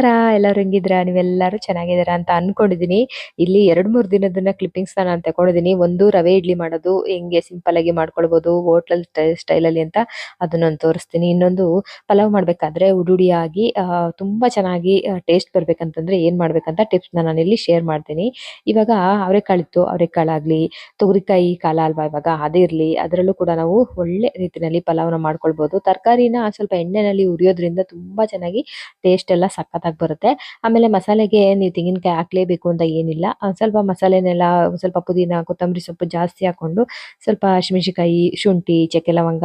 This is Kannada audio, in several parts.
para ಎಲ್ಲರೂ ಹೆಂಗಿದ್ದೀರಾ? ನೀವೆಲ್ಲರೂ ಚೆನ್ನಾಗಿದ್ದೀರಾ ಅಂತ ಅನ್ಕೊಂಡಿದೀನಿ ಇಲ್ಲಿ ಎರಡು ಮೂರು ದಿನದನ್ನ ಕ್ಲಿಪ್ಪಿಂಗ್ಸ್ ನಾನು ತಗೊಂಡಿದ್ದೀನಿ. ಒಂದು ರವೆ ಇಡ್ಲಿ ಮಾಡೋದು, ಹೆಂಗೆ ಸಿಂಪಲ್ ಆಗಿ ಮಾಡ್ಕೊಳ್ಬಹುದು ಸ್ಟೈಲ್ ಅಲ್ಲಿ ಅಂತ ಅದನ್ನ ತೋರಿಸ್ತೀನಿ. ಇನ್ನೊಂದು ಪಲಾವ್ ಮಾಡ್ಬೇಕಾದ್ರೆ ಉಡುಡಿಯಾಗಿ ತುಂಬಾ ಚೆನ್ನಾಗಿ ಟೇಸ್ಟ್ ಬರ್ಬೇಕಂತಂದ್ರೆ ಏನ್ ಮಾಡ್ಬೇಕಂತ ಟಿಪ್ಸ್ ನಾನು ಇಲ್ಲಿ ಶೇರ್ ಮಾಡ್ತೀನಿ. ಇವಾಗ ಅವರೆಕಾಳಿತ್ತು, ಅವರೆಕಾಳಾಗ್ಲಿ, ತೊಗರಿಕಾಯಿ ಕಾಲ ಅಲ್ವಾ ಇವಾಗ? ಅದೇ ಇರಲಿ. ಅದರಲ್ಲೂ ಕೂಡ ನಾವು ಒಳ್ಳೆ ರೀತಿಯಲ್ಲಿ ಪಲಾವ್ನ ಮಾಡ್ಕೊಳ್ಬಹುದು ತರಕಾರಿನ ಸ್ವಲ್ಪ ಎಣ್ಣೆನಲ್ಲಿ ಉರಿಯೋದ್ರಿಂದ ತುಂಬಾ ಚೆನ್ನಾಗಿ ಟೇಸ್ಟ್ ಎಲ್ಲ ಸಖತ್ತಾಗಿ ಬರುತ್ತೆ. ಆಮೇಲೆ ಮಸಾಲೆಗೆ ನೀವು ತೆಂಗಿನಕಾಯಿ ಹಾಕ್ಲೇಬೇಕು ಅಂತ ಏನಿಲ್ಲ. ಸ್ವಲ್ಪ ಮಸಾಲೆನೆಲ್ಲ ಸ್ವಲ್ಪ ಪುದೀನ, ಕೊತ್ತಂಬರಿ ಸೊಪ್ಪು ಜಾಸ್ತಿ ಹಾಕೊಂಡು ಸ್ವಲ್ಪ ಹಸಿಮೆಣ್ಸಿಕಾಯಿ ಶುಂಠಿ, ಚಕ್ಕೆ ಲವಂಗ,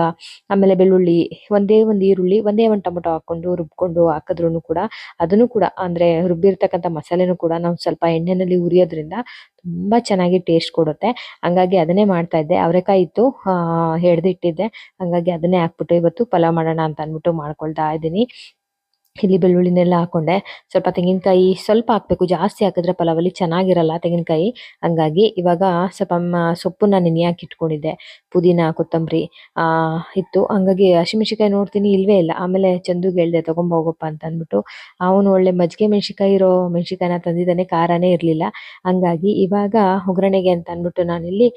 ಆಮೇಲೆ ಬೆಳ್ಳುಳ್ಳಿ, ಒಂದೇ ಒಂದು ಈರುಳ್ಳಿ, ಒಂದೇ ಒಂದು ಟೊಮೊಟೊ ಹಾಕೊಂಡು ರುಬ್ಕೊಂಡು ಹಾಕಿದ್ರು ಕೂಡ ಅದನ್ನು ಕೂಡ ಅಂದ್ರೆ ರುಬ್ಬಿರ್ತಕ್ಕಂಥ ಮಸಾಲೆನೂ ಕೂಡ ನಾವು ಸ್ವಲ್ಪ ಎಣ್ಣೆನಲ್ಲಿ ಉರಿಯೋದ್ರಿಂದ ತುಂಬಾ ಚೆನ್ನಾಗಿ ಟೇಸ್ಟ್ ಕೊಡುತ್ತೆ. ಹಂಗಾಗಿ ಅದನ್ನೇ ಮಾಡ್ತಾ ಇದ್ದೆ. ಅವರೆಕಾಯಿ ಇತ್ತು ಹಿಡ್ದಿಟ್ಟಿದ್ದೆ ಹಂಗಾಗಿ ಅದನ್ನೇ ಹಾಕ್ಬಿಟ್ಟು ಇವತ್ತು ಪಲಾವ್ ಮಾಡೋಣ ಅಂತ ಅಂದ್ಬಿಟ್ಟು ಮಾಡ್ಕೊಳ್ತಾ ಇದ್ದೀನಿ. ಇಲ್ಲಿ ಬೆಳ್ಳುಳ್ಳಿನೆಲ್ಲ ಹಾಕೊಂಡೆ. ಸ್ವಲ್ಪ ತೆಂಗಿನಕಾಯಿ ಸ್ವಲ್ಪ ಹಾಕ್ಬೇಕು. ಜಾಸ್ತಿ ಹಾಕಿದ್ರೆ ಪಲಾವಲ್ಲಿ ಚೆನ್ನಾಗಿರಲ್ಲ ತೆಂಗಿನಕಾಯಿ. ಹಂಗಾಗಿ ಇವಾಗ ಸ್ವಲ್ಪ ಸೊಪ್ಪನ್ನ ನೆನೆ ಹಾಕಿ ಇಟ್ಕೊಂಡಿದ್ದೆ. ಪುದೀನ, ಕೊತ್ತಂಬರಿ ಇತ್ತು. ಹಂಗಾಗಿ ಹಸಿಮೆಣ್ಸಿಕಾಯಿ ನೋಡ್ತೀನಿ, ಇಲ್ವೇ ಇಲ್ಲ. ಆಮೇಲೆ ಚಂದು ಹೇಳ್ದೆ ಹೋಗಪ್ಪ ಅಂತ ಅಂದ್ಬಿಟ್ಟು. ಅವನು ಒಳ್ಳೆ ಮಜ್ಜಿಗೆ ಮೆಣಸಿನಕಾಯಿ ಇರೋ ಮೆಣಸಿನಕಾಯಿನ ತಂದಿದ್ದಾನೆ, ಖಾರನೇ ಇರಲಿಲ್ಲ. ಹಂಗಾಗಿ ಇವಾಗ ಒಗ್ಗರಣೆಗೆ ಅಂತ ಅಂದ್ಬಿಟ್ಟು ನಾನಿಲ್ಲಿ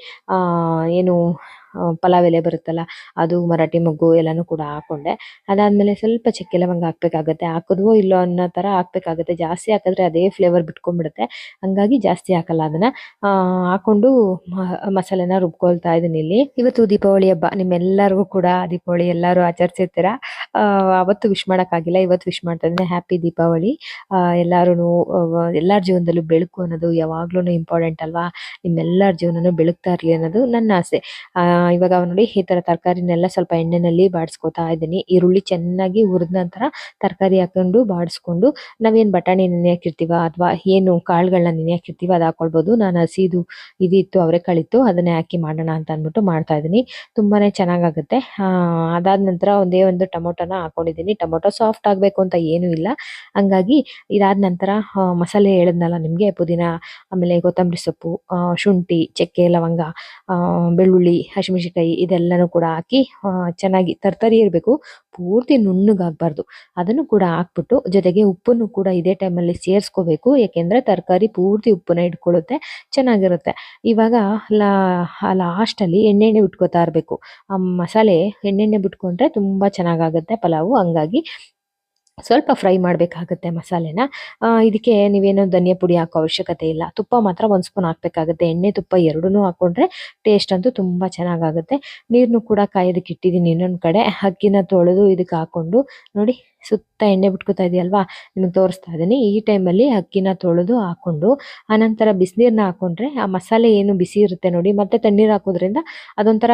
ಏನು ಪಲಾವ್ ಎಲೆ ಬರುತ್ತಲ್ಲ, ಅದು ಮರಾಠಿ ಮೊಗ್ಗು ಎಲ್ಲಾನು ಕೂಡ ಹಾಕೊಂಡೆ. ಅದಾದ್ಮೇಲೆ ಸ್ವಲ್ಪ ಚಕ್ಕೆ ಲವಂಗ ಹಾಕ್ಬೇಕಾಗತ್ತೆ. ಹಾಕಿದ್ವೋ ಇಲ್ಲೋ ಅನ್ನೋ ತರ ಹಾಕ್ಬೇಕಾಗತ್ತೆ. ಜಾಸ್ತಿ ಹಾಕಿದ್ರೆ ಅದೇ ಫ್ಲೇವರ್ ಬಿಟ್ಕೊಂಡ್ಬಿಡುತ್ತೆ. ಹಂಗಾಗಿ ಜಾಸ್ತಿ ಹಾಕಲ್ಲ ಅದನ್ನ. ಹಾಕೊಂಡು ಮಸಾಲೆನ ರುಬ್ಕೊಳ್ತಾ ಇದೀನಿ ಇಲ್ಲಿ. ಇವತ್ತು ದೀಪಾವಳಿ ಹಬ್ಬ. ನಿಮ್ಮೆಲ್ಲರಿಗೂ ಕೂಡ ದೀಪಾವಳಿ ಎಲ್ಲರೂ ಆಚರಿಸಿರ್ತೀರ? ಅವತ್ತು ವಿಶ್ ಮಾಡೋಕ್ಕಾಗಿಲ್ಲ. ಇವತ್ತು ವಿಶ್ ಮಾಡ್ತಾ ಇದ್ದೀನಿ ಹ್ಯಾಪಿ ದೀಪಾವಳಿ ಎಲ್ಲರೂ ಎಲ್ಲರ ಜೀವನದಲ್ಲೂ ಬೆಳಕು ಅನ್ನೋದು ಯಾವಾಗ್ಲೂ ಇಂಪಾರ್ಟೆಂಟ್ ಅಲ್ವಾ? ನಿಮ್ಮೆಲ್ಲರ ಜೀವನನೂ ಬೆಳಗ್ತಾ ಇರಲಿ ಅನ್ನೋದು ನನ್ನ ಆಸೆ. ಇವಾಗ ನೋಡಿ ಈ ತರ ತರಕಾರಿನೆಲ್ಲ ಸ್ವಲ್ಪ ಎಣ್ಣೆನಲ್ಲಿ ಬಾಡಿಸ್ಕೊತಾ ಇದ್ದೀನಿ. ಈರುಳ್ಳಿ ಚೆನ್ನಾಗಿ ಹುರಿದ ನಂತರ ತರಕಾರಿ ಹಾಕೊಂಡು ಬಾಡಿಸ್ಕೊಂಡು ನಾವೇನ್ ಬಟಾಣಿ ನೆನೆ ಹಾಕಿರ್ತೀವ ಅಥವಾ ಏನು ಕಾಳುಗಳನ್ನ ನೆನೆ ಹಾಕಿರ್ತೀವ ಅದು ಹಾಕೊಳ್ಬಹುದು ನಾನು ಹಸಿದು ಇದಿತ್ತು ಕಳಿತು ಅದನ್ನೇ ಹಾಕಿ ಮಾಡೋಣ ಅಂತ ಅಂದ್ಬಿಟ್ಟು ಮಾಡ್ತಾ ಇದ್ದೀನಿ. ತುಂಬಾನೇ ಚೆನ್ನಾಗಾಗುತ್ತೆ. ಅದಾದ ನಂತರ ಒಂದೇ ಒಂದು ಟೊಮೊಟೊನ ಹಾಕೊಂಡಿದ್ದೀನಿ. ಟೊಮೊಟೊ ಸಾಫ್ಟ್ ಆಗಬೇಕು ಅಂತ ಏನೂ ಇಲ್ಲ. ಹಂಗಾಗಿ ಇದಾದ ನಂತರ ಮಸಾಲೆ ಹೇಳಿದ್ನಲ್ಲ ನಿಮ್ಗೆ ಪುದೀನ, ಆಮೇಲೆ ಕೊತ್ತಂಬರಿ ಸೊಪ್ಪು ಶುಂಠಿ, ಚಕ್ಕೆ, ಲವಂಗ ಬೆಳ್ಳುಳ್ಳಿ ಹಸಿಮೆಣಸಿನಕಾಯಿ ಇದೆಲ್ಲನೂ ಕೂಡ ಹಾಕಿ ಚೆನ್ನಾಗಿ ತರ್ತರಿ ಇರಬೇಕು. ಪೂರ್ತಿ ನುಣ್ಣಗಾಗಬಾರ್ದು. ಅದನ್ನು ಕೂಡ ಹಾಕ್ಬಿಟ್ಟು, ಜೊತೆಗೆ ಉಪ್ಪನ್ನು ಕೂಡ ಇದೇ ಟೈಮಲ್ಲಿ ಸೇರಿಸ್ಕೋಬೇಕು. ಯಾಕೆಂದ್ರೆ ತರಕಾರಿ ಪೂರ್ತಿ ಉಪ್ಪನ್ನ ಇಟ್ಕೊಳ್ಳುತ್ತೆ, ಚೆನ್ನಾಗಿರುತ್ತೆ. ಇವಾಗ ಲಾ, ಲಾಸ್ಟಲ್ಲಿ ಎಣ್ಣೆಣ್ಣೆ ಬಿಟ್ಕೋತಾ ಇರಬೇಕು. ಆ ಮಸಾಲೆ ಎಣ್ಣೆಣ್ಣೆ ಬಿಟ್ಕೊಂಡ್ರೆ ತುಂಬಾ ಚೆನ್ನಾಗಾಗುತ್ತೆ ಪಲಾವು. ಹಂಗಾಗಿ ಸ್ವಲ್ಪ ಫ್ರೈ ಮಾಡಬೇಕಾಗುತ್ತೆ ಮಸಾಲೆನ. ಇದಕ್ಕೆ ನೀವೇನು ಧನಿಯ ಪುಡಿ ಹಾಕೋ ಅವಶ್ಯಕತೆ ಇಲ್ಲ. ತುಪ್ಪ ಮಾತ್ರ ಒಂದು ಸ್ಪೂನ್ ಹಾಕಬೇಕಾಗುತ್ತೆ. ಎಣ್ಣೆ, ತುಪ್ಪ ಎರಡನ್ನೂ ಹಾಕೊಂಡ್ರೆ ಟೇಸ್ಟ್ ಅಂತೂ ತುಂಬ ಚೆನ್ನಾಗಾಗುತ್ತೆ. ನೀರನ್ನು ಕೂಡ ಕಾಯೋದಕ್ಕೆ ಇಟ್ಟಿದ್ದೀನಿ ಇನ್ನೊಂದು ಕಡೆ. ಅಕ್ಕಿನ ತೊಳೆದು ಇದಕ್ಕೆ ಹಾಕೊಂಡು ನೋಡಿ. ಸುತ್ತ ಎಣ್ಣೆ ಬಿಟ್ಕೊತಾ ಇದೆಯಲ್ವಾ? ನಿಮಗೆ ತೋರಿಸ್ತಾ ಇದ್ದೀನಿ ಈ ಟೈಮಲ್ಲಿ ಅಕ್ಕಿನ ತೊಳೆದು ಹಾಕೊಂಡು, ಆನಂತರ ಬಿಸಿನೀರನ್ನ ಹಾಕೊಂಡ್ರೆ ಆ ಮಸಾಲೆ ಏನು ಬಿಸಿ ಇರುತ್ತೆ ನೋಡಿ, ಮತ್ತೆ ತಣ್ಣೀರು ಹಾಕೋದ್ರಿಂದ ಅದೊಂಥರ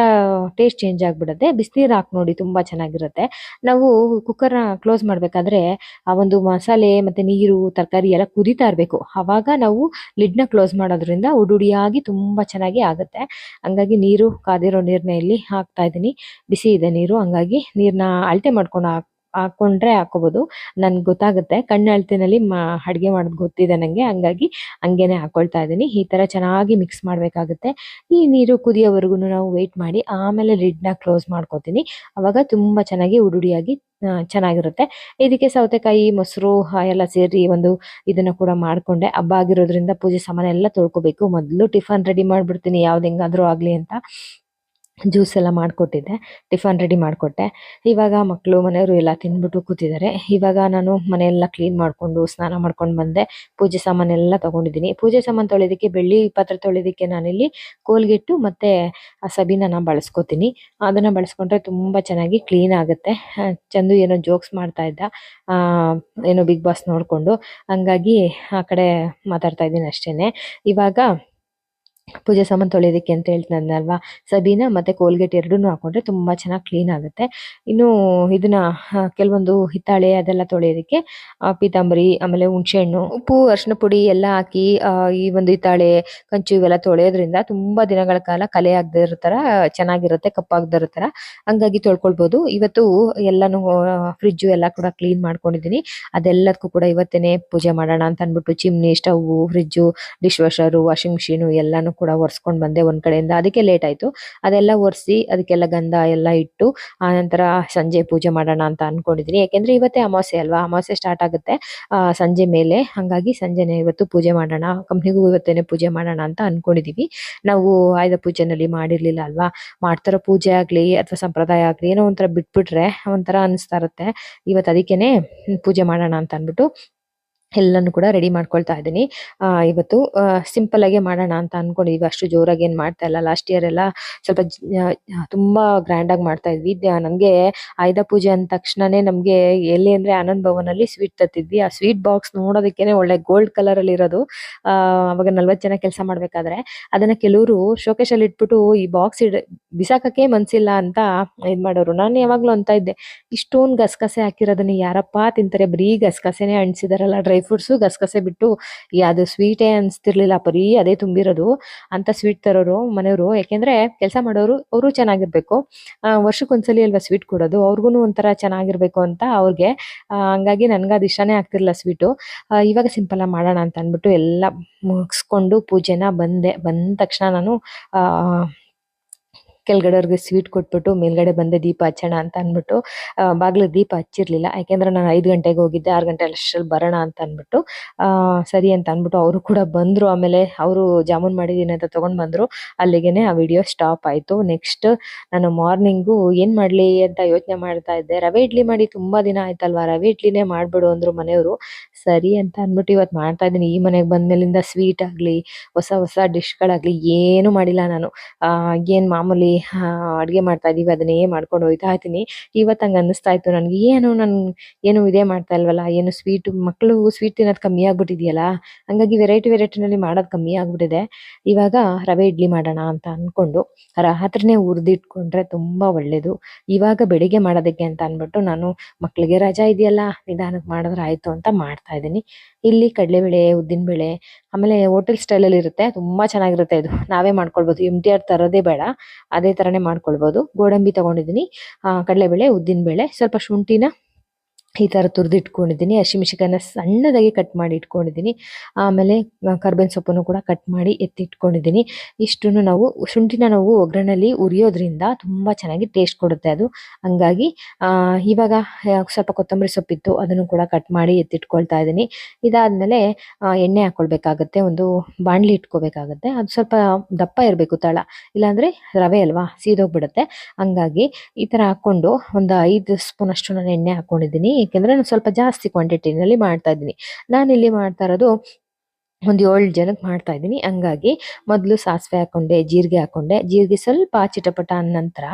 ಟೇಸ್ಟ್ ಚೇಂಜ್ ಆಗಿಬಿಡುತ್ತೆ. ಬಿಸಿನೀರು ಹಾಕಿ ನೋಡಿ ತುಂಬ ಚೆನ್ನಾಗಿರುತ್ತೆ. ನಾವು ಕುಕ್ಕರ್ನ ಕ್ಲೋಸ್ ಮಾಡಬೇಕಾದ್ರೆ ಆ ಒಂದು ಮಸಾಲೆ ಮತ್ತೆ ನೀರು, ತರಕಾರಿ ಎಲ್ಲ ಕುದೀತಾ ಇರಬೇಕು. ಆವಾಗ ನಾವು ಲಿಡ್ನ ಕ್ಲೋಸ್ ಮಾಡೋದ್ರಿಂದ ಉಡುಡಿಯಾಗಿ ತುಂಬಾ ಚೆನ್ನಾಗಿ ಆಗುತ್ತೆ. ಹಂಗಾಗಿ ನೀರು, ಕಾದಿರೋ ನೀರನ್ನ ಇಲ್ಲಿ ಹಾಕ್ತಾ ಇದ್ದೀನಿ ಬಿಸಿ ಇದೆ ನೀರು, ಹಂಗಾಗಿ ನೀರನ್ನ ಅಳತೆ ಮಾಡ್ಕೊಂಡು ಹಾಕೊಂಡ್ರೆ ಹಾಕೋಬಹುದು ನನ್ಗೆ ಗೊತ್ತಾಗುತ್ತೆ. ಕಣ್ಣು ಅಳತೆನಲ್ಲಿ ಮಾ, ಅಡುಗೆ ಮಾಡೋದು ಗೊತ್ತಿದೆ ನನಗೆ ಹಂಗಾಗಿ ಹಂಗೇನೆ ಹಾಕೊಳ್ತಾ ಇದ್ದೀನಿ. ಈ ತರ ಚೆನ್ನಾಗಿ ಮಿಕ್ಸ್ ಮಾಡಬೇಕಾಗುತ್ತೆ. ಈ ನೀರು ಕುದಿಯೋವರೆಗೂ ನಾವು ವೆಯ್ಟ್ ಮಾಡಿ, ಆಮೇಲೆ ಲಿಡ್ನ ಕ್ಲೋಸ್ ಮಾಡ್ಕೋತೀನಿ. ಅವಾಗ ತುಂಬಾ ಚೆನ್ನಾಗಿ ಉಡುಡಿಯಾಗಿ ಚೆನ್ನಾಗಿರುತ್ತೆ. ಇದಕ್ಕೆ ಸೌತೆಕಾಯಿ, ಮೊಸರು ಎಲ್ಲ ಸೇರಿ ಒಂದು ಇದನ್ನ ಕೂಡ ಮಾಡ್ಕೊಂಡೆ. ಹಬ್ಬ ಆಗಿರೋದ್ರಿಂದ ಪೂಜೆ ಸಾಮಾನೆಲ್ಲ ತೊಳ್ಕೊಬೇಕು. ಮೊದಲು ಟಿಫನ್ ರೆಡಿ ಮಾಡ್ಬಿಡ್ತೀನಿ. ಯಾವ್ದು ಹೆಂಗಾದ್ರೂ ಆಗ್ಲಿ ಅಂತ. ಜ್ಯೂಸ್ ಎಲ್ಲ ಮಾಡಿಕೊಟ್ಟಿದ್ದೆ, ಟಿಫನ್ ರೆಡಿ ಮಾಡಿಕೊಟ್ಟೆ. ಇವಾಗ ಮಕ್ಕಳು ಮನೆಯವರು ಎಲ್ಲ ತಿಂದ್ಬಿಟ್ಟು ಕೂತಿದ್ದಾರೆ. ಇವಾಗ ನಾನು ಮನೆಯೆಲ್ಲ ಕ್ಲೀನ್ ಮಾಡಿಕೊಂಡು ಸ್ನಾನ ಮಾಡ್ಕೊಂಡು ಬಂದೆ. ಪೂಜೆ ಸಾಮಾನೆಲ್ಲ ತೊಗೊಂಡಿದ್ದೀನಿ. ಪೂಜೆ ಸಾಮಾನು ತೊಳೆಯೋದಕ್ಕೆ, ಬೆಳ್ಳಿ ಪಾತ್ರೆ ತೊಳೆಯೋದಕ್ಕೆ ನಾನಿಲ್ಲಿ ಕೋಲ್ಗೆಟ್ಟು ಮತ್ತೆ ಆ ಸಬೀನ ಬಳಸ್ಕೊತೀನಿ. ಅದನ್ನು ಬಳಸ್ಕೊಂಡ್ರೆ ತುಂಬ ಚೆನ್ನಾಗಿ ಕ್ಲೀನ್ ಆಗುತ್ತೆ. ಚಂದು ಏನೋ ಜೋಕ್ಸ್ ಮಾಡ್ತಾ ಇದ್ದ. ಏನೋ ಬಿಗ್ ಬಾಸ್ ನೋಡಿಕೊಂಡು. ಹಂಗಾಗಿ ಆ ಕಡೆ ಮಾತಾಡ್ತಾ ಇದ್ದೀನಿ ಅಷ್ಟೇ ಇವಾಗ ಪೂಜೆ ಸಾಮಾನು ತೊಳೆಯೋದಕ್ಕೆ ಅಂತ ಹೇಳ್ತಾನಲ್ವಾ ಸಬೀನ ಮತ್ತೆ ಕೋಲ್ಗೇಟ್ ಎರಡನ್ನೂ ಹಾಕೊಂಡ್ರೆ ತುಂಬಾ ಚೆನ್ನಾಗಿ ಕ್ಲೀನ್ ಆಗುತ್ತೆ. ಇನ್ನು ಇದನ್ನ ಕೆಲವೊಂದು ಹಿತ್ತಾಳೆ ಅದೆಲ್ಲ ತೊಳೆಯೋದಕ್ಕೆ ಪೀತಾಂಬರಿ, ಆಮೇಲೆ ಹುಣಸೆಹಣ್ಣು, ಉಪ್ಪು ಅರಿಶಿನ ಪುಡಿ ಎಲ್ಲ ಹಾಕಿ ಈ ಒಂದು ಹಿತ್ತಾಳೆ, ಕಂಚು ಇವೆಲ್ಲ ತೊಳೆಯೋದ್ರಿಂದ ತುಂಬಾ ದಿನಗಳ ಕಾಲ ಕಲೆ ಆಗದೆ ಇರೋ ತರ ಚೆನ್ನಾಗಿರುತ್ತೆ ಕಪ್ಪಾಗದಿರೋ ತರ ಹಂಗಾಗಿ ತೊಳ್ಕೊಳ್ಬಹುದು ಇವತ್ತು ಎಲ್ಲಾನು ಫ್ರಿಜ್ಜು ಎಲ್ಲ ಕೂಡ ಕ್ಲೀನ್ ಮಾಡ್ಕೊಂಡಿದ್ದೀನಿ. ಅದೆಲ್ಲದಕ್ಕೂ ಕೂಡ ಇವತ್ತೇನೆ ಪೂಜೆ ಮಾಡೋಣ ಅಂತ ಅಂದ್ಬಿಟ್ಟು, chimney, stove fridge dish washer washing machine ಎಲ್ಲಾನು ಕೂಡ ಒರೆಸ್ಕೊಂಡು ಬಂದೆ ಒಂದ್ ಕಡೆಯಿಂದ. ಅದಕ್ಕೆ ಲೇಟ್ ಆಯ್ತು. ಅದೆಲ್ಲ ಒರೆಸಿ, ಅದಕ್ಕೆಲ್ಲ ಗಂಧ ಎಲ್ಲ ಇಟ್ಟು, ಆ ನಂತರ ಸಂಜೆ ಪೂಜೆ ಮಾಡೋಣ ಅಂತ ಅನ್ಕೊಂಡಿದೀನಿ. ಯಾಕೆಂದ್ರೆ ಇವತ್ತೇ ಅಮಾವಾಸ್ಯೆ ಅಲ್ವಾ? ಅಮಾವಾಸ್ಯೆ ಸ್ಟಾರ್ಟ್ ಆಗುತ್ತೆ. ಸಂಜೆ ಮೇಲೆ. ಹಂಗಾಗಿ ಸಂಜೆನೆ ಇವತ್ತು ಪೂಜೆ ಮಾಡೋಣ ಕಂಪ್ನಿಗೂ ಇವತ್ತೇನೆ ಪೂಜೆ ಮಾಡೋಣ ಅಂತ ಅನ್ಕೊಂಡಿದೀವಿ. ನಾವು ಆಯುಧ ಪೂಜೆನಲ್ಲಿ ಮಾಡಿರ್ಲಿಲ್ಲ ಅಲ್ವಾ? ಮಾಡ್ತಾರ ಪೂಜೆ ಆಗ್ಲಿ ಅಥವಾ ಸಂಪ್ರದಾಯ ಆಗ್ಲಿ, ಏನೋ ಒಂಥರ ಬಿಟ್ಬಿಟ್ರೆ ಒಂಥರ ಅನಿಸ್ತಾ ಇರುತ್ತೆ. ಇವತ್ತು ಅದಕ್ಕೇನೆ ಪೂಜೆ ಮಾಡೋಣ ಅಂತ ಅನ್ಬಿಟ್ಟು ಎಲ್ಲಾನು ಕೂಡ ರೆಡಿ ಮಾಡ್ಕೊಳ್ತಾ ಇದ್ದೀನಿ. ಇವತ್ತು ಸಿಂಪಲ್ ಆಗಿ ಮಾಡೋಣ ಅಂತ ಅನ್ಕೊಂಡಿದ್ವಿ ಅಷ್ಟು ಜೋರಾಗಿ ಏನ್ ಮಾಡ್ತಾ ಇಲ್ಲ. ಲಾಸ್ಟ್ ಇಯರ್ ಎಲ್ಲ ಸ್ವಲ್ಪ ತುಂಬಾ ಗ್ರ್ಯಾಂಡ್ ಆಗಿ ಮಾಡ್ತಾ ಇದ್ವಿ. ನನಗೆ ಆಯುಧ ಪೂಜೆ ಅಂದ ತಕ್ಷಣನೇ ನಮ್ಗೆ ಎಲ್ಲಿ ಅಂದ್ರೆ ಆನಂದ್ ಭವನ್ ಅಲ್ಲಿ ಸ್ವೀಟ್ ತತ್ತಿದ್ವಿ. ಆ ಸ್ವೀಟ್ ಬಾಕ್ಸ್ ನೋಡೋದಕ್ಕೇನೆ ಒಳ್ಳೆ ಗೋಲ್ಡ್ ಕಲರ್ ಅಲ್ಲಿ ಇರೋದು. ಅವಾಗ ನಲ್ವತ್ ಜನ ಕೆಲಸ ಮಾಡ್ಬೇಕಾದ್ರೆ ಅದನ್ನ ಕೆಲವರು ಶೋಕೇಶ್ ಅಲ್ಲಿ ಇಟ್ಬಿಟ್ಟು ಈ ಬಾಕ್ಸ್ ಇಡ, ಬಿಸಾಕಕ್ಕೆ ಮನ್ಸಿಲ್ಲ ಅಂತ ಇದ್ ಮಾಡೋರು. ನಾನು ಯಾವಾಗ್ಲೂ ಅಂತ ಇದ್ದೆ. ಇಷ್ಟೊಂದು ಗಸಗಸೆ ಹಾಕಿರೋದನ್ನ ಯಾರಪ್ಪ ತಿಂತಾರೆ? ಬರೀ ಗಸಗಸೆನೆ ಅಣಿಸಿದಾರಲ್ಲ ಡ್ರೈ ಫ್ರೂಟ್ಸ್ ಗಸಗಸೆ ಬಿಟ್ಟು ಅದು ಸ್ವೀಟೇ ಅನ್ಸ್ತಿರ್ಲಿಲ್ಲ ಬರೀ ಅದೇ ತುಂಬಿರೋದು ಅಂತ ಸ್ವೀಟ್ ತರೋರು ಮನೆಯವರು. ಯಾಕೆಂದ್ರೆ ಕೆಲಸ ಮಾಡೋರು, ಅವರು ಚೆನ್ನಾಗಿರ್ಬೇಕು. ವರ್ಷಕ್ಕೊಂದ್ಸಲಿ ಅಲ್ವಾ ಸ್ವೀಟ್ ಕೊಡೋದು ಅವ್ರಿಗೂ ಒಂಥರ ಚೆನ್ನಾಗಿರ್ಬೇಕು ಅಂತ ಅವ್ರಿಗೆ. ಹಂಗಾಗಿ ನನ್ಗೆ ಅದು ಇಷ್ಟನೇ ಆಗ್ತಿರಲಿಲ್ಲ ಸ್ವೀಟು ಇವಾಗ ಆಗಿ ಮಾಡೋಣ ಅಂತ ಅಂದ್ಬಿಟ್ಟು ಎಲ್ಲ ಮುಗಿಸ್ಕೊಂಡು ಪೂಜೆನ ಬಂದೆ, ಬಂದ ತಕ್ಷಣ ನಾನು ಕೆಳಗಡೆಯವ್ರಿಗೆ ಸ್ವೀಟ್ ಕೊಟ್ಬಿಟ್ಟು ಮೇಲ್ಗಡೆ ಬಂದೆ ದೀಪ ಹಚ್ಚೋಣ ಅಂತ ಅಂದ್ಬಿಟ್ಟು ಬಾಗಿಲು ದೀಪ ಹಚ್ಚಿರ್ಲಿಲ್ಲ. ಯಾಕೆಂದ್ರೆ ನಾನು ಐದು ಗಂಟೆಗೆ ಹೋಗಿದ್ದೆ, ಆರು ಗಂಟೆ ಅಷ್ಟರಲ್ಲಿ ಬರೋಣ ಅಂತ ಅಂದ್ಬಿಟ್ಟು ಸರಿ ಅಂತ ಅಂದ್ಬಿಟ್ಟು ಅವರು ಕೂಡ ಬಂದ್ರು. ಆಮೇಲೆ ಅವರು ಜಾಮೂನ್ ಮಾಡಿದ್ದೀನಿ ಅಂತ ತೊಗೊಂಡು ಬಂದ್ರು. ಅಲ್ಲಿಗೆನೆ ಆ ವಿಡಿಯೋ ಸ್ಟಾಪ್ ಆಯಿತು. ನೆಕ್ಸ್ಟ್ ನಾನು ಮಾರ್ನಿಂಗು ಏನು ಮಾಡ್ಲಿ ಅಂತ ಯೋಚನೆ ಮಾಡ್ತಾ ಇದ್ದೆ. ರವೆ ಇಡ್ಲಿ ಮಾಡಿ ತುಂಬಾ ದಿನ ಆಯ್ತಲ್ವಾ? ರವೆ ಇಡ್ಲಿನೇ ಮಾಡಿಬಿಡು ಅಂದರು ಮನೆಯವರು. ಸರಿ ಅಂತ ಅಂದ್ಬಿಟ್ಟು ಇವತ್ತು ಮಾಡ್ತಾ ಇದ್ದೀನಿ. ಈ ಮನೆಗೆ ಬಂದ್ಮೇಲಿಂದ ಸ್ವೀಟ್ ಆಗಲಿ, ಹೊಸ ಹೊಸ ಡಿಶ್ಗಳಾಗಲಿ ಏನು ಮಾಡಿಲ್ಲ ನಾನು. ಏನು ಮಾಮೂಲಿ ಅಡ್ಗೆ ಮಾಡ್ತಾ ಇದೀವಿ, ಅದನ್ನೇ ಮಾಡ್ಕೊಂಡು ಹೋಗ್ತಾ ಇದ್ದೀನಿ. ಇವತ್ತು ಹಂಗ ಅನ್ನಿಸ್ತಾ ಇತ್ತು ನನ್ಗೆ. ಏನು ನನ್, ಏನು ಇದೇ ಮಾಡ್ತಾ ಇಲ್ವಲ್ಲ, ಏನು ಸ್ವೀಟ್ ಮಕ್ಕಳು ಸ್ವೀಟ್ ತಿನ್ನೋದು ಕಮ್ಮಿ ಆಗ್ಬಿಟ್ಟಿದೆಯಲ್ಲ, ಹಂಗಾಗಿ ವೆರೈಟಿ ವೆರೈಟಿನಲ್ಲಿ ಮಾಡೋದು ಕಮ್ಮಿ ಆಗ್ಬಿಟ್ಟಿದೆ. ಇವಾಗ ರವೆ ಇಡ್ಲಿ ಮಾಡೋಣ ಅಂತ ಅನ್ಕೊಂಡು ರಾತ್ರಿನೇ ಹುರಿದಿಟ್ಕೊಂಡ್ರೆ ತುಂಬಾ ಒಳ್ಳೇದು. ಇವಾಗ ಬೆಳಿಗ್ಗೆ ಮಾಡೋದಕ್ಕೆ ಅಂತ ಅನ್ಬಿಟ್ಟು ನಾನು ಮಕ್ಳಿಗೆ ರಜಾ ಇದೆಯಲ್ಲ ನಿಧಾನಕ್ಕೆ ಮಾಡಿದ್ರೆ ಆಯ್ತು ಅಂತ ಮಾಡ್ತಾ ಇದ್ದೀನಿ ಇಲ್ಲಿ ಕಡಲೆಬೇಳೆ ಉದ್ದಿನಬೇಳೆ ಆಮೇಲೆ ಹೋಟೆಲ್ ಸ್ಟೈಲಲ್ಲಿ ಇರುತ್ತೆ. ತುಂಬಾ ಚೆನ್ನಾಗಿರುತ್ತೆ ಇದು. ನಾವೇ ಮಾಡ್ಕೊಳ್ಬೋದು. ಎಂ ಟಿ ಆರ್ ತರೋದೇ ಬೇಡ. ಅದೇ ತರನೇ ಮಾಡ್ಕೊಳ್ಬೋದು. ಗೋಡಂಬಿ ತಗೊಂಡಿದ್ದೀನಿ. ಕಡಲೆಬೇಳೆ ಉದ್ದಿನಬೇಳೆ ಸ್ವಲ್ಪ ಶುಂಠಿನ ಈ ತರ ತುರಿದಿಟ್ಕೊಂಡಿದ್ದೀನಿ ಹಸಿಮೆಣಸಿಕಾಯನ್ನ ಸಣ್ಣದಾಗಿ ಕಟ್ ಮಾಡಿ ಇಟ್ಕೊಂಡಿದ್ದೀನಿ. ಆಮೇಲೆ ಕರ್ಬೇವಿನ ಸೊಪ್ಪನ್ನು ಕೂಡ ಕಟ್ ಮಾಡಿ ಎತ್ತಿಟ್ಕೊಂಡಿದ್ದೀನಿ. ಇಷ್ಟನ್ನು ನಾವು ಶುಂಠಿನ ನಾವು ಒಗ್ಗರಣೆಯಲ್ಲಿ ಉರಿಯೋದ್ರಿಂದ ತುಂಬ ಚೆನ್ನಾಗಿ ಟೇಸ್ಟ್ ಕೊಡುತ್ತೆ ಅದು. ಹಂಗಾಗಿ ಇವಾಗ ಸ್ವಲ್ಪ ಕೊತ್ತಂಬರಿ ಸೊಪ್ಪಿತ್ತು, ಅದನ್ನು ಕೂಡ ಕಟ್ ಮಾಡಿ ಎತ್ತಿಟ್ಕೊಳ್ತಾ ಇದ್ದೀನಿ. ಇದಾದಮೇಲೆ ಎಣ್ಣೆ ಹಾಕ್ಕೊಳ್ಬೇಕಾಗತ್ತೆ ಒಂದು ಬಾಣಲಿ ಇಟ್ಕೋಬೇಕಾಗತ್ತೆ. ಅದು ಸ್ವಲ್ಪ ದಪ್ಪ ಇರಬೇಕು, ತಳ. ಇಲ್ಲಾಂದ್ರೆ ರವೆ ಅಲ್ವಾ, ಸೀದೋಗ್ಬಿಡುತ್ತೆ. ಹಂಗಾಗಿ, ಈ ಥರ ಹಾಕ್ಕೊಂಡು ಒಂದು ಐದು ಸ್ಪೂನ್ ಅಷ್ಟು ನಾನು ಎಣ್ಣೆ ಹಾಕೊಂಡಿದ್ದೀನಿ. ಏಕೆಂದ್ರೆ ನಾನು ಸ್ವಲ್ಪ ಜಾಸ್ತಿ ಕ್ವಾಂಟಿಟಿನಲ್ಲಿ ಮಾಡ್ತಾ ಇದ್ದೀನಿ. ನಾನಿಲ್ಲಿ ಮಾಡ್ತಾ ಇರೋದು ಒಂದು ಏಳು ಜನಕ್ಕೆ ಮಾಡ್ತಾ ಇದ್ದೀನಿ. ಹಂಗಾಗಿ ಮೊದಲು ಸಾಸಿವೆ ಹಾಕೊಂಡೆ, ಜೀರಿಗೆ ಹಾಕೊಂಡೆ. ಜೀರಿಗೆ ಸ್ವಲ್ಪ ಚಿಟಪಟ ಅಂದ ನಂತರ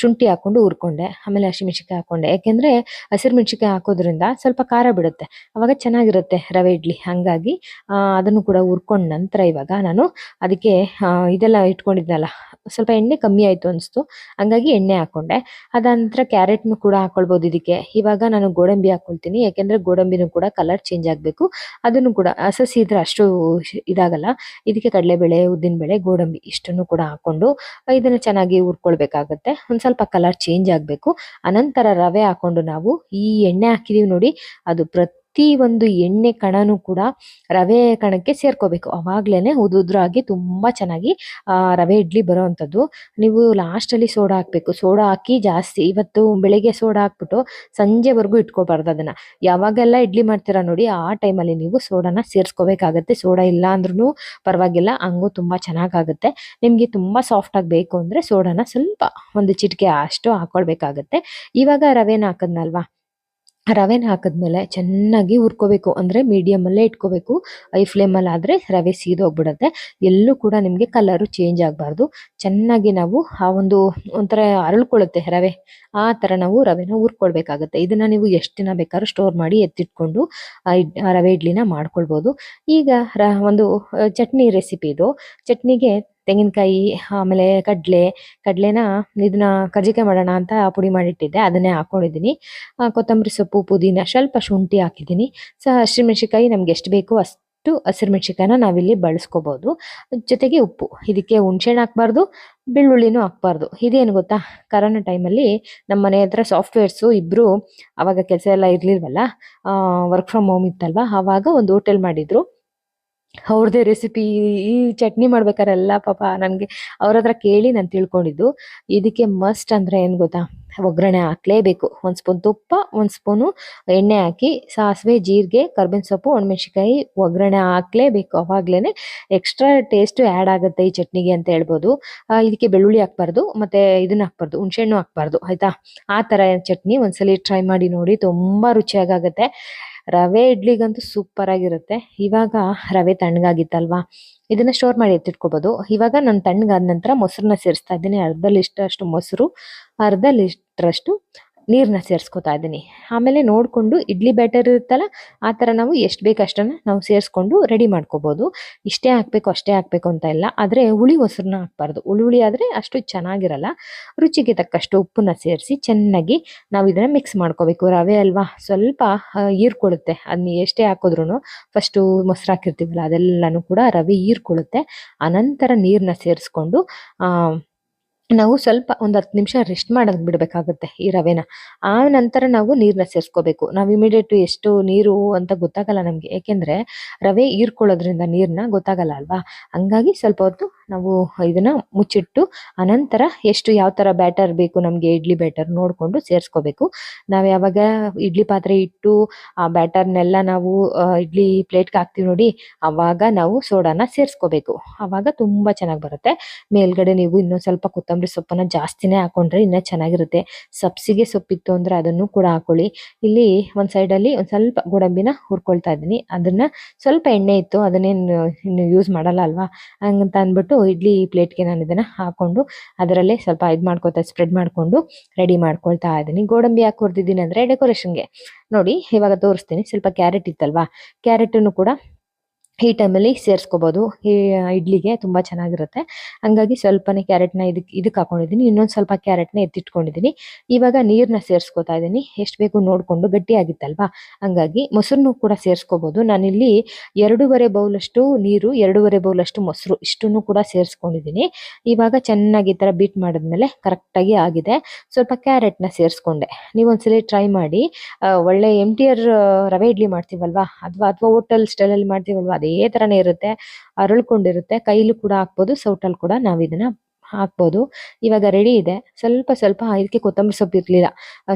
ಶುಂಠಿ ಹಾಕೊಂಡು ಹುರ್ಕೊಂಡೆ. ಆಮೇಲೆ ಹಸಿಮೆಣಸಿಕಾಯಿ ಹಾಕೊಂಡೆ. ಯಾಕೆಂದ್ರೆ ಹಸಿರು ಮೆಣಸಿಕಾಯಿ ಹಾಕೋದ್ರಿಂದ ಸ್ವಲ್ಪ ಖಾರ ಬಿಡುತ್ತೆ. ಅವಾಗ ಚೆನ್ನಾಗಿರುತ್ತೆ ರವೆ ಇಡ್ಲಿ. ಹಾಗಾಗಿ ಅದನ್ನು ಕೂಡ ಹುರ್ಕೊಂಡ ನಂತರ ಇವಾಗ ನಾನು ಅದಕ್ಕೆ ಇದೆಲ್ಲ ಇಟ್ಕೊಂಡಿದ್ನಲ್ಲ, ಸ್ವಲ್ಪ ಎಣ್ಣೆ ಕಮ್ಮಿ ಆಯಿತು ಅನಿಸ್ತು. ಹಂಗಾಗಿ ಎಣ್ಣೆ ಹಾಕೊಂಡೆ. ಅದಂತರ ಕ್ಯಾರೆಟ್ನು ಕೂಡ ಹಾಕೊಳ್ಬೋದು ಇದಕ್ಕೆ. ಇವಾಗ ನಾನು ಗೋಡಂಬಿ ಹಾಕ್ಕೊಳ್ತೀನಿ ಯಾಕೆಂದರೆ ಗೋಡಂಬಿನೂ ಕೂಡ ಕಲರ್ ಚೇಂಜ್ ಆಗಬೇಕು. ಅದನ್ನು ಕೂಡ ಹಸಸಿ ಇದ್ರೆ ಅಷ್ಟು ಇದಾಗಲ್ಲ. ಇದಕ್ಕೆ ಕಡಲೆಬೇಳೆ, ಉದ್ದಿನಬೇಳೆ, ಗೋಡಂಬಿ ಇಷ್ಟನ್ನು ಕೂಡ ಹಾಕೊಂಡು ಇದನ್ನು ಚೆನ್ನಾಗಿ ಹುರ್ಕೊಳ್ಬೇಕಾಗತ್ತೆ. ಒಂದು ಸ್ವಲ್ಪ ಕಲರ್ ಚೇಂಜ್ ಆಗಬೇಕು. ಅನಂತರ ರವೆ ಹಾಕೊಂಡು ನಾವು ಈ ಎಣ್ಣೆ ಹಾಕಿದೀವಿ ನೋಡಿ, ಅದು ಪ್ರತಿ ಒಂದು ಎಣ್ಣೆ ಕಣನು ಕೂಡ ರವೆ ಕಣಕ್ಕೆ ಸೇರ್ಕೋಬೇಕು. ಅವಾಗ್ಲೇನೆ ಉದುದ್ರಾಗಿ ತುಂಬಾ ಚೆನ್ನಾಗಿ ರವೆ ಇಡ್ಲಿ ಬರೋವಂಥದ್ದು. ನೀವು ಲಾಸ್ಟ್ ಅಲ್ಲಿ ಸೋಡಾ ಹಾಕ್ಬೇಕು. ಸೋಡಾ ಹಾಕಿ ಜಾಸ್ತಿ, ಇವತ್ತು ಬೆಳಿಗ್ಗೆ ಸೋಡಾ ಹಾಕ್ಬಿಟ್ಟು ಸಂಜೆವರೆಗೂ ಇಟ್ಕೋಬಾರ್ದು ಅದನ್ನ. ಯಾವಾಗೆಲ್ಲ ಇಡ್ಲಿ ಮಾಡ್ತೀರಾ ನೋಡಿ, ಆ ಟೈಮಲ್ಲಿ ನೀವು ಸೋಡಾನ ಸೇರ್ಸ್ಕೋಬೇಕಾಗತ್ತೆ. ಸೋಡಾ ಇಲ್ಲ ಅಂದ್ರೂ ಪರವಾಗಿಲ್ಲ, ಹಂಗೂ ತುಂಬಾ ಚೆನ್ನಾಗಾಗುತ್ತೆ. ನಿಮ್ಗೆ ತುಂಬಾ ಸಾಫ್ಟ್ ಆಗಿ ಬೇಕು ಅಂದ್ರೆ ಸೋಡಾನ ಸ್ವಲ್ಪ ಒಂದು ಚಿಟಿಕೆ ಅಷ್ಟು ಹಾಕೊಳ್ಬೇಕಾಗತ್ತೆ. ಇವಾಗ ರವೆನ ಹಾಕದ್ನಲ್ವಾ? ರವೆನ ಹಾಕಿದ್ಮೇಲೆ ಚೆನ್ನಾಗಿ ಹುರ್ಕೋಬೇಕು. ಅಂದರೆ ಮೀಡಿಯಮಲ್ಲೇ ಇಟ್ಕೋಬೇಕು. ಐ ಫ್ಲೇಮಲ್ಲಿ ಆದರೆ ರವೆ ಸೀದೋಗ್ಬಿಡುತ್ತೆ ಎಲ್ಲೂ ಕೂಡ ನಿಮಗೆ ಕಲರು ಚೇಂಜ್ ಆಗಬಾರ್ದು. ಚೆನ್ನಾಗಿ ನಾವು ಆ ಒಂದು ಒಂಥರ ಅರಳ್ಕೊಳ್ಳುತ್ತೆ ರವೆ. ಆ ಥರ ನಾವು ರವೆನ ಹುರ್ಕೊಳ್ಬೇಕಾಗುತ್ತೆ. ಇದನ್ನು ನೀವು ಎಷ್ಟು ದಿನ ಬೇಕಾದ್ರೂ ಸ್ಟೋರ್ ಮಾಡಿ ಎತ್ತಿಟ್ಕೊಂಡು ರವೆ ಇಡ್ಲಿನ ಮಾಡ್ಕೊಳ್ಬೋದು. ಈಗ ಒಂದು ಚಟ್ನಿ ರೆಸಿಪಿ ಇದು. ಚಟ್ನಿಗೆ ತೆಂಗಿನಕಾಯಿ, ಆಮೇಲೆ ಕಡಲೆ, ಕಡಲೆನ ಇದನ್ನ ಕಜ್ಜಿಕಾಯಿ ಮಾಡೋಣ ಅಂತ ಪುಡಿ ಮಾಡಿಟ್ಟಿದ್ದೆ, ಅದನ್ನೇ ಹಾಕೊಂಡಿದ್ದೀನಿ. ಕೊತ್ತಂಬರಿ ಸೊಪ್ಪು, ಪುದೀನ ಸ್ವಲ್ಪ ಶುಂಠಿ ಹಾಕಿದ್ದೀನಿ. ಸೊ ಮೆಣಸಿಕಾಯಿ ನಮ್ಗೆ ಎಷ್ಟು ಬೇಕೋ ಅಷ್ಟು ಹಸಿಮೆಣಸಿಕಾಯಿನ ನಾವಿಲ್ಲಿ ಬಳಸ್ಕೋಬೋದು. ಜೊತೆಗೆ ಉಪ್ಪು, ಇದಕ್ಕೆ ಹುಣ್ಸೆಹಣ್ಣು ಹಾಕ್ಬಾರ್ದು, ಬೆಳ್ಳುಳ್ಳಿನೂ ಹಾಕ್ಬಾರ್ದು. ಇದೇನು ಗೊತ್ತಾ ಕರೋನಾ ಟೈಮಲ್ಲಿ ನಮ್ಮ ಮನೆ ಹತ್ರ ಸಾಫ್ಟ್ವೇರ್ಸು ಇಬ್ಬರು ಅವಾಗ ಕೆಲಸ ಎಲ್ಲ ಇರಲಿಲ್ವಲ್ಲ ವರ್ಕ್ ಫ್ರಮ್ ಹೋಮ್ ಇತ್ತಲ್ವ ಆವಾಗ ಒಂದು ಹೋಟೆಲ್ ಮಾಡಿದ್ರು. ಅವ್ರದ್ದೇ ರೆಸಿಪಿ ಈ ಚಟ್ನಿ ಮಾಡ್ಬೇಕಾರೆಲ್ಲ ಪಾಪ ನನಗೆ ಅವ್ರ ಹತ್ರ ಕೇಳಿ ನಾನು ತಿಳ್ಕೊಂಡಿದ್ದು. ಇದಕ್ಕೆ ಮಸ್ಟ್ ಅಂದರೆ ಏನು ಗೊತ್ತಾ? ಒಗ್ಗರಣೆ ಹಾಕ್ಲೇಬೇಕು. ಒಂದು ಸ್ಪೂನ್ ತುಪ್ಪ, ಒಂದು ಸ್ಪೂನು ಎಣ್ಣೆ ಹಾಕಿ, ಸಾಸಿವೆ, ಜೀರಿಗೆ, ಕರ್ಬೇವಿನ ಸೊಪ್ಪು, ಒಣಮೆಣಸಿನ್ಕಾಯಿ ಒಗ್ಗರಣೆ ಹಾಕ್ಲೇಬೇಕು. ಅವಾಗ್ಲೇ ಎಕ್ಸ್ಟ್ರಾ ಟೇಸ್ಟ್ ಆ್ಯಡ್ ಆಗುತ್ತೆ ಈ ಚಟ್ನಿಗೆ ಅಂತ ಹೇಳ್ಬೋದು. ಇದಕ್ಕೆ ಬೆಳ್ಳುಳ್ಳಿ ಹಾಕ್ಬಾರ್ದು, ಮತ್ತೆ ಇದನ್ನ ಹಾಕ್ಬಾರ್ದು, ಹುಣಸೆಹಣ್ಣು ಹಾಕ್ಬಾರ್ದು, ಆಯಿತಾ? ಆ ಥರ ಚಟ್ನಿ ಒಂದ್ಸಲಿ ಟ್ರೈ ಮಾಡಿ ನೋಡಿ, ತುಂಬ ರುಚಿಯಾಗತ್ತೆ. ರವೆ ಇಡ್ಲಿಗಂತೂ ಸೂಪರ್ ಆಗಿರುತ್ತೆ. ಇವಾಗ ರವೆ ತಣ್ಣಗಾಗಿತ್ತಲ್ವಾ? ಇದನ್ನ ಸ್ಟೋರ್ ಮಾಡಿ ಎತ್ತಿಟ್ಕೋಬಹುದು ಇವಾಗ ನಾನು ತಣ್ಣಗಾದ ನಂತರ ಮೊಸರನ್ನ ಸೇರಿಸ್ತಾ ಇದ್ದೀನಿ. ಅರ್ಧ ಲೀಟರ್ ಅಷ್ಟು ಮೊಸರು, ಅರ್ಧ ಲೀಟರ್ ಅಷ್ಟು ನೀರನ್ನ ಸೇರಿಸ್ಕೊತಾ ಇದ್ದೀನಿ. ಆಮೇಲೆ ನೋಡಿಕೊಂಡು ಇಡ್ಲಿ ಬ್ಯಾಟರ್ ಇರುತ್ತಲ್ಲ, ಆ ಥರ ನಾವು ಎಷ್ಟು ಬೇಕು ನಾವು ಸೇರಿಸ್ಕೊಂಡು ರೆಡಿ ಮಾಡ್ಕೋಬೋದು. ಇಷ್ಟೇ ಹಾಕ್ಬೇಕು, ಅಷ್ಟೇ ಹಾಕ್ಬೇಕು ಅಂತ ಇಲ್ಲ. ಆದರೆ ಹುಳಿ ಮೊಸರನ್ನ ಹಾಕ್ಬಾರ್ದು. ಹುಳಿ ಹುಳಿ ಆದರೆ ಅಷ್ಟು ಚೆನ್ನಾಗಿರಲ್ಲ. ರುಚಿಗೆ ತಕ್ಕಷ್ಟು ಉಪ್ಪನ್ನ ಸೇರಿಸಿ ಚೆನ್ನಾಗಿ ನಾವು ಇದನ್ನು ಮಿಕ್ಸ್ ಮಾಡ್ಕೋಬೇಕು. ರವೆ ಅಲ್ವಾ? ಸ್ವಲ್ಪ ಹೀರ್ಕೊಳ್ಳುತ್ತೆ. ಅದನ್ನ ಎಷ್ಟೇ ಹಾಕಿದ್ರು ಫಸ್ಟು ಮೊಸರು ಹಾಕಿರ್ತೀವಲ್ಲ, ಅದೆಲ್ಲನೂ ಕೂಡ ರವೆ ಹೀರ್ಕೊಳ್ಳುತ್ತೆ. ಅನಂತರ ನೀರನ್ನ ಸೇರಿಸ್ಕೊಂಡು ನಾವು ಸ್ವಲ್ಪ ಒಂದು ಹತ್ತು ನಿಮಿಷ ರೆಸ್ಟ್ ಮಾಡೋದು ಬಿಡಬೇಕಾಗುತ್ತೆ ಈ ರವೆನ. ಆ ನಂತರ ನಾವು ನೀರನ್ನ ಸೇರಿಸ್ಕೋಬೇಕು. ನಾವು ಇಮಿಡಿಯೇಟ್ ಎಷ್ಟು ನೀರು ಅಂತ ಗೊತ್ತಾಗಲ್ಲ ನಮಗೆ. ಏಕೆಂದರೆ ರವೆ ಹೀರ್ಕೊಳ್ಳೋದ್ರಿಂದ ನೀರನ್ನ ಗೊತ್ತಾಗಲ್ಲ ಅಲ್ವಾ? ಹಂಗಾಗಿ ಸ್ವಲ್ಪ ಹೊತ್ತು ನಾವು ಇದನ್ನ ಮುಚ್ಚಿಟ್ಟು ಅನಂತರ ಎಷ್ಟು ಯಾವ ತರ ಬ್ಯಾಟರ್ ಬೇಕು ನಮಗೆ ಇಡ್ಲಿ ಬ್ಯಾಟರ್ ನೋಡಿಕೊಂಡು ಸೇರಿಸ್ಕೋಬೇಕು. ನಾವು ಯಾವಾಗ ಇಡ್ಲಿ ಪಾತ್ರೆ ಇಟ್ಟು ಆ ಬ್ಯಾಟರ್ನೆಲ್ಲ ನಾವು ಇಡ್ಲಿ ಪ್ಲೇಟ್ಗೆ ಹಾಕ್ತೀವಿ ನೋಡಿ, ಅವಾಗ ನಾವು ಸೋಡಾನ ಸೇರಿಸ್ಕೋಬೇಕು. ಅವಾಗ ತುಂಬಾ ಚೆನ್ನಾಗಿ ಬರುತ್ತೆ. ಮೇಲ್ಗಡೆ ನೀವು ಇನ್ನೊಂದ್ ಸ್ವಲ್ಪ ಕೊತ್ತಂಬರಿ ಸೊಪ್ಪನ್ನ ಜಾಸ್ತಿನೇ ಹಾಕೊಂಡ್ರೆ ಇನ್ನೂ ಚೆನ್ನಾಗಿರುತ್ತೆ. ಸಬ್ಸಿಗೆ ಸೊಪ್ಪಿತ್ತು ಅಂದ್ರೆ ಅದನ್ನು ಕೂಡ ಹಾಕೊಳ್ಳಿ. ಇಲ್ಲಿ ಒಂದ್ ಸೈಡ್ ಅಲ್ಲಿ ಒಂದ್ ಸ್ವಲ್ಪ ಗೋಡಂಬಿನ ಹುರ್ಕೊಳ್ತಾ ಇದ್ದೀನಿ. ಅದನ್ನ ಸ್ವಲ್ಪ ಎಣ್ಣೆ ಇತ್ತು, ಅದನ್ನೇನು, ಇನ್ನು ಯೂಸ್ ಮಾಡಲ್ಲ ಅಲ್ವಾ? ಹಂಗಂತ ಅಂದ್ಬಿಟ್ಟು ಇಡ್ಲಿ ಪ್ಲೇಟ್ಗೆ ನಾನು ಇದನ್ನ ಹಾಕೊಂಡು ಅದರಲ್ಲೇ ಸ್ವಲ್ಪ ಇದು ಮಾಡ್ಕೊತಾ ಸ್ಪ್ರೆಡ್ ಮಾಡ್ಕೊಂಡು ರೆಡಿ ಮಾಡ್ಕೊಳ್ತಾ ಇದ್ದೀನಿ. ಗೋಡಂಬಿ ಯಾಕೆ ಹುರಿದಿದ್ದೀನಿ ಅಂದರೆ ಡೆಕೋರೇಷನ್ಗೆ ನೋಡಿ ಇವಾಗ ತೋರಿಸ್ತೀನಿ. ಸ್ವಲ್ಪ ಕ್ಯಾರೆಟ್ ಇತ್ತಲ್ವಾ? ಕ್ಯಾರೆಟನ್ನು ಕೂಡ ಈ ಟೈಮಲ್ಲಿ ಸೇರಿಸ್ಕೋಬೋದು. ಈ ಇಡ್ಲಿಗೆ ತುಂಬ ಚೆನ್ನಾಗಿರುತ್ತೆ. ಹಂಗಾಗಿ ಸ್ವಲ್ಪನೇ ಕ್ಯಾರೆಟ್ನ ಇದಕ್ಕೆ ಇದಕ್ಕೆ ಹಾಕೊಂಡಿದ್ದೀನಿ. ಇನ್ನೊಂದು ಸ್ವಲ್ಪ ಕ್ಯಾರೆಟ್ನ ಎತ್ತಿಟ್ಕೊಂಡಿದ್ದೀನಿ. ಇವಾಗ ನೀರನ್ನ ಸೇರಿಸ್ಕೊತಾ ಇದ್ದೀನಿ. ಎಷ್ಟು ಬೇಕು ನೋಡಿಕೊಂಡು ಗಟ್ಟಿಯಾಗಿತ್ತಲ್ವಾ? ಹಂಗಾಗಿ ಮೊಸರನ್ನು ಕೂಡ ಸೇರಿಸ್ಕೋಬೋದು. ನಾನಿಲ್ಲಿ ಎರಡೂವರೆ ಬೌಲಷ್ಟು ನೀರು, ಎರಡೂವರೆ ಬೌಲಷ್ಟು ಮೊಸರು ಇಷ್ಟನ್ನು ಕೂಡ ಸೇರಿಸ್ಕೊಂಡಿದ್ದೀನಿ. ಇವಾಗ ಚೆನ್ನಾಗಿ ಈ ಥರ ಬೀಟ್ ಮಾಡಿದ್ಮೇಲೆ ಕರೆಕ್ಟಾಗಿ ಆಗಿದೆ. ಸ್ವಲ್ಪ ಕ್ಯಾರೆಟ್ನ ಸೇರಿಸ್ಕೊಂಡೆ. ನೀವು ಒಂದ್ಸಲಿ ಟ್ರೈ ಮಾಡಿ. ಒಳ್ಳೆ ಆರ್ ರವೆ ಇಡ್ಲಿ ಮಾಡ್ತೀವಲ್ವಾ? ಅಥವಾ ಅಥವಾ ಹೋಟೆಲ್ ಸ್ಟೈಲಲ್ಲಿ ಮಾಡ್ತೀವಲ್ವಾ? ಅದೇ ತರನೇ ಇರುತ್ತೆ, ಅರಳ್ಕೊಂಡಿರುತ್ತೆ, ಕೈಲೂ ಕೂಡ ಹಾಕ್ಬೋದು, ಸೌಟಲ್ಲಿ ಕೂಡ ನಾವು ಇದನ್ನ ಹಾಕ್ಬೋದು. ಇವಾಗ ರೆಡಿ ಇದೆ. ಸ್ವಲ್ಪ ಸ್ವಲ್ಪ ಇದಕ್ಕೆ ಕೊತ್ತಂಬರಿ ಸೊಪ್ಪು ಇರಲಿಲ್ಲ.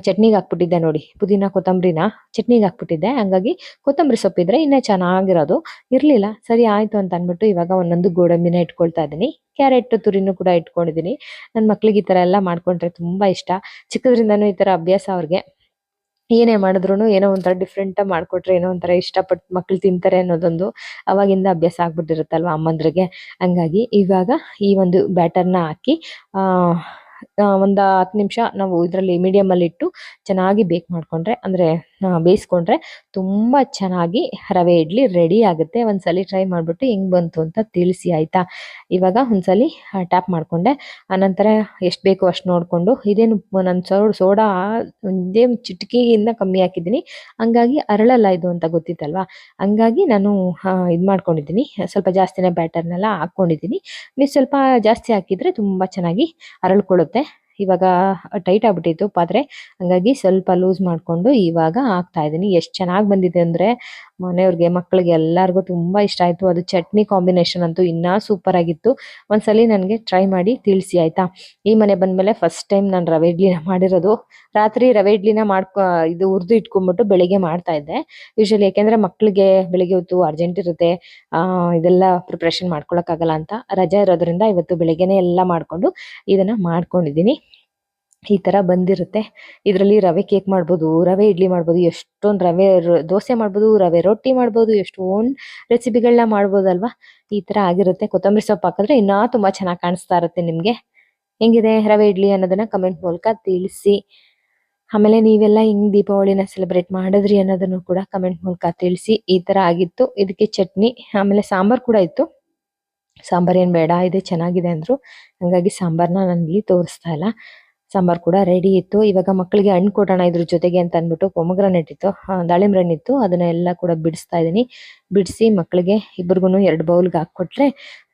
ಚಟ್ನಿಗೆ ಹಾಕ್ಬಿಟ್ಟಿದ್ದೆ ನೋಡಿ, ಪುದೀನ ಕೊತ್ತಂಬರಿನ ಚಟ್ನಿಗೆ ಹಾಕ್ಬಿಟ್ಟಿದ್ದೆ. ಹಂಗಾಗಿ ಕೊತ್ತಂಬರಿ ಸೊಪ್ಪು ಇದ್ರೆ ಇನ್ನೇ ಚೆನ್ನಾಗಿರೋದು. ಇರಲಿಲ್ಲ. ಸರಿ, ಆಯ್ತು ಅಂತ ಅಂದ್ಬಿಟ್ಟು ಇವಾಗ ಒಂದೊಂದು ಗೋಡಂಬಿನ ಇಟ್ಕೊಳ್ತಾ ಇದ್ದೀನಿ. ಕ್ಯಾರೆಟ್, ತುರಿನೂ ಕೂಡ ಇಟ್ಕೊಂಡಿದ್ದೀನಿ. ನನ್ನ ಮಕ್ಳಿಗೆ ಈ ಥರ ಎಲ್ಲ ಮಾಡ್ಕೊಂಡ್ರೆ ತುಂಬ ಇಷ್ಟ. ಚಿಕ್ಕದ್ರಿಂದನೂ ಈ ಥರ ಅಭ್ಯಾಸ ಅವ್ರಿಗೆ. ಏನೇ ಮಾಡಿದ್ರು ಏನೋ ಒಂಥರ ಡಿಫ್ರೆಂಟ್ ಮಾಡ್ಕೊಟ್ರೆ ಏನೋ ಒಂಥರ ಇಷ್ಟಪಟ್ಟು ಮಕ್ಳು ತಿಂತಾರೆ ಅನ್ನೋದೊಂದು ಅವಾಗಿಂದ ಅಭ್ಯಾಸ ಆಗ್ಬಿಟ್ಟಿರುತ್ತಲ್ವಾ ಅಮ್ಮಂದ್ರಿಗೆ. ಹಂಗಾಗಿ ಇವಾಗ ಈ ಒಂದು ಬ್ಯಾಟರ್ನ ಹಾಕಿ ಒಂದು ಹತ್ತು ನಿಮಿಷ ನಾವು ಇದರಲ್ಲಿ ಮೀಡಿಯಮಲ್ಲಿ ಇಟ್ಟು ಚೆನ್ನಾಗಿ ಬೇಕ್ ಮಾಡಿಕೊಂಡ್ರೆ ಅಂದರೆ ಬೇಯಿಸ್ಕೊಂಡ್ರೆ ತುಂಬ ಚೆನ್ನಾಗಿ ರವೆ ಇಡ್ಲಿ ರೆಡಿ ಆಗುತ್ತೆ. ಒಂದ್ಸಲಿ ಟ್ರೈ ಮಾಡಿಬಿಟ್ಟು ಹೆಂಗೆ ಬಂತು ಅಂತ ತಿಳಿಸಿ, ಆಯಿತಾ? ಇವಾಗ ಒಂದ್ಸಲಿ ಟ್ಯಾಪ್ ಮಾಡಿಕೊಂಡೆ. ಆನಂತರ ಎಷ್ಟು ಬೇಕೋ ಅಷ್ಟು ನೋಡಿಕೊಂಡು, ಇದೇನು ನಾನು ಸೋ, ಸೋಡಾ, ಒಂದೇ ಚಿಟಿಕೆಯಿಂದ ಕಮ್ಮಿ ಹಾಕಿದ್ದೀನಿ. ಹಂಗಾಗಿ ಅರಳಲ್ಲ ಇದು ಅಂತ ಗೊತ್ತಿತ್ತಲ್ವಾ? ಹಂಗಾಗಿ ನಾನು ಇದು ಮಾಡ್ಕೊಂಡಿದ್ದೀನಿ. ಸ್ವಲ್ಪ ಜಾಸ್ತಿನೇ ಬ್ಯಾಟರ್ನೆಲ್ಲ ಹಾಕ್ಕೊಂಡಿದ್ದೀನಿ ನೀವು ಸ್ವಲ್ಪ ಜಾಸ್ತಿ ಹಾಕಿದರೆ ತುಂಬ ಚೆನ್ನಾಗಿ ಅರಳ್ಕೊಳ್ಳುತ್ತೆ. ಇವಾಗ ಟೈಟ್ ಆಗ್ಬಿಟ್ಟಿತ್ತು, ಪಾತ್ರೆ. ಹಂಗಾಗಿ ಸ್ವಲ್ಪ ಲೂಸ್ ಮಾಡಿಕೊಂಡು ಇವಾಗ ಹಾಕ್ತಾ ಇದ್ದೀನಿ. ಎಷ್ಟು ಚೆನ್ನಾಗಿ ಬಂದಿದೆ ಅಂದರೆ ಮನೆಯವ್ರಿಗೆ, ಮಕ್ಕಳಿಗೆ ಎಲ್ಲರಿಗೂ ತುಂಬ ಇಷ್ಟ ಆಯಿತು. ಅದು ಚಟ್ನಿ ಕಾಂಬಿನೇಷನ್ ಅಂತೂ ಇನ್ನೂ ಸೂಪರ್ ಆಗಿತ್ತು. ಒಂದ್ಸಲಿ ನನಗೆ ಟ್ರೈ ಮಾಡಿ ತಿಳಿಸಿ, ಆಯಿತಾ? ಈ ಮನೆ ಬಂದಮೇಲೆ ಫಸ್ಟ್ ಟೈಮ್ ನಾನು ರವೆ ಇಡ್ಲಿನ ಮಾಡಿರೋದು. ರಾತ್ರಿ ರವೆ ಇಡ್ಲಿನ ಮಾಡ್ಕೊ, ಇದು ಹುರಿದು ಇಟ್ಕೊಂಡ್ಬಿಟ್ಟು ಬೆಳಿಗ್ಗೆ ಮಾಡ್ತಾ ಇದ್ದೆ. ಯೂಶಲಿ ಯಾಕೆಂದ್ರೆ ಮಕ್ಕಳಿಗೆ ಬೆಳಿಗ್ಗೆ ಹೊತ್ತು ಅರ್ಜೆಂಟ್ ಇರುತ್ತೆ. ಇದೆಲ್ಲ ಪ್ರಿಪ್ರೇಷನ್ ಮಾಡ್ಕೊಳಕ್ಕಾಗಲ್ಲ ಅಂತ ರಜೆ ಇರೋದ್ರಿಂದ ಇವತ್ತು ಬೆಳಿಗ್ಗೆನೆ ಎಲ್ಲ ಮಾಡ್ಕೊಂಡು ಇದನ್ನ ಮಾಡ್ಕೊಂಡಿದ್ದೀನಿ. ಈ ತರ ಬಂದಿರುತ್ತೆ. ಇದರಲ್ಲಿ ರವೆ ಕೇಕ್ ಮಾಡ್ಬೋದು, ರವೆ ಇಡ್ಲಿ ಮಾಡ್ಬೋದು, ಎಷ್ಟೊಂದು ರವೆ ದೋಸೆ ಮಾಡ್ಬೋದು, ರವೆ ರೊಟ್ಟಿ ಮಾಡ್ಬೋದು, ಎಷ್ಟೊಂದು ರೆಸಿಪಿಗಳನ್ನ ಮಾಡ್ಬೋದಲ್ವಾ? ಈ ತರ ಆಗಿರುತ್ತೆ. ಕೊತ್ತಂಬರಿ ಸೊಪ್ಪು ಹಾಕಿದ್ರೆ ಇನ್ನೂ ತುಂಬಾ ಚೆನ್ನಾಗಿ ಕಾಣಿಸ್ತಾ ಇರುತ್ತೆ ನಿಮ್ಗೆ. ಹೆಂಗಿದೆ ರವೆ ಇಡ್ಲಿ ಅನ್ನೋದನ್ನ ಕಮೆಂಟ್ ಮೂಲಕ ತಿಳಿಸಿ. ಆಮೇಲೆ ನೀವೆಲ್ಲ ಹೆಂಗ್ ದೀಪಾವಳಿನ ಸೆಲೆಬ್ರೇಟ್ ಮಾಡಿದ್ರಿ ಅನ್ನೋದನ್ನು ಕೂಡ ಕಮೆಂಟ್ ಮೂಲಕ ತಿಳಿಸಿ. ಈ ತರ ಆಗಿತ್ತು. ಇದಕ್ಕೆ ಚಟ್ನಿ, ಆಮೇಲೆ ಸಾಂಬಾರ್ ಕೂಡ ಇತ್ತು. ಸಾಂಬಾರ್ ಏನ್ ಬೇಡ, ಇದೆ ಚೆನ್ನಾಗಿದೆ ಅಂದ್ರು. ಹಂಗಾಗಿ ಸಾಂಬಾರ್ನ ನಾನು ಇಲ್ಲಿ ತೋರಿಸ್ತಾ ಇಲ್ಲ. ಸಾಂಬಾರ್ ಕೂಡ ರೆಡಿ ಇತ್ತು. ಇವಾಗ ಮಕ್ಕಳಿಗೆ ಹಣ್ಣು ಕೊಡೋಣ ಇದ್ರ ಜೊತೆಗೆ ಅಂತ ಅಂದ್ಬಿಟ್ಟು ಪೊಮಗ್ರಾನೆಟ್ ಇತ್ತು. ದಾಳಿಂಬೆ ಹಣ್ಣು ಇತ್ತು. ಅದನ್ನ ಎಲ್ಲ ಕೂಡ ಬಿಡಿಸ್ತಾ ಇದೀನಿ ಬಿಡಿಸಿ ಮಕ್ಕಳಿಗೆ ಇಬ್ಬರಿಗೂ ಎರಡು ಬೌಲ್ಗೆ ಹಾಕ್ಕೊಟ್ರೆ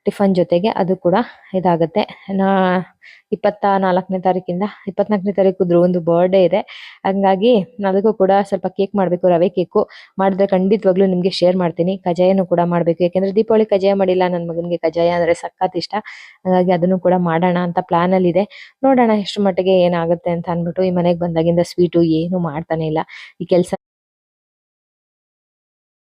ಟಿಫನ್ ಜೊತೆಗೆ ಅದು ಕೂಡ ಇದಾಗುತ್ತೆ. ನಾ ಇಪ್ಪತ್ತ ನಾಲ್ಕನೇ ತಾರೀಕಿಂದ ಇಪ್ಪತ್ನಾಲ್ಕನೇ ತಾರೀಕು ಒಂದು ಬರ್ಡೇ ಇದೆ. ಹಂಗಾಗಿ ಅದಕ್ಕೂ ಕೂಡ ಸ್ವಲ್ಪ ಕೇಕ್ ಮಾಡಬೇಕು, ರವೆ ಕೇಕು ಮಾಡಿದ್ರೆ ಖಂಡಿತವಾಗ್ಲೂ ನಿಮಗೆ ಶೇರ್ ಮಾಡ್ತೀನಿ. ಕಜಾಯನು ಕೂಡ ಮಾಡಬೇಕು. ಯಾಕೆಂದ್ರೆ ದೀಪಾವಳಿ ಕಜಾಯ ಮಾಡಿಲ್ಲ ನನ್ನ ಮಗನಿಗೆ ಕಜಾಯ ಅಂದ್ರೆ ಸಖತ್ ಇಷ್ಟ. ಹಾಗಾಗಿ ಅದನ್ನು ಕೂಡ ಮಾಡೋಣ ಅಂತ ಪ್ಲಾನ್ ಅಲ್ಲಿ ಇದೆ. ನೋಡೋಣ ಎಷ್ಟು ಮಟ್ಟಿಗೆ ಏನಾಗುತ್ತೆ ಅಂತ ಅಂದ್ಬಿಟ್ಟು ಈ ಮನೆಗೆ ಬಂದಾಗಿಂದ ಸ್ವೀಟು ಏನು ಮಾಡ್ತಾನೆ ಇಲ್ಲ. ಈ ಕೆಲಸ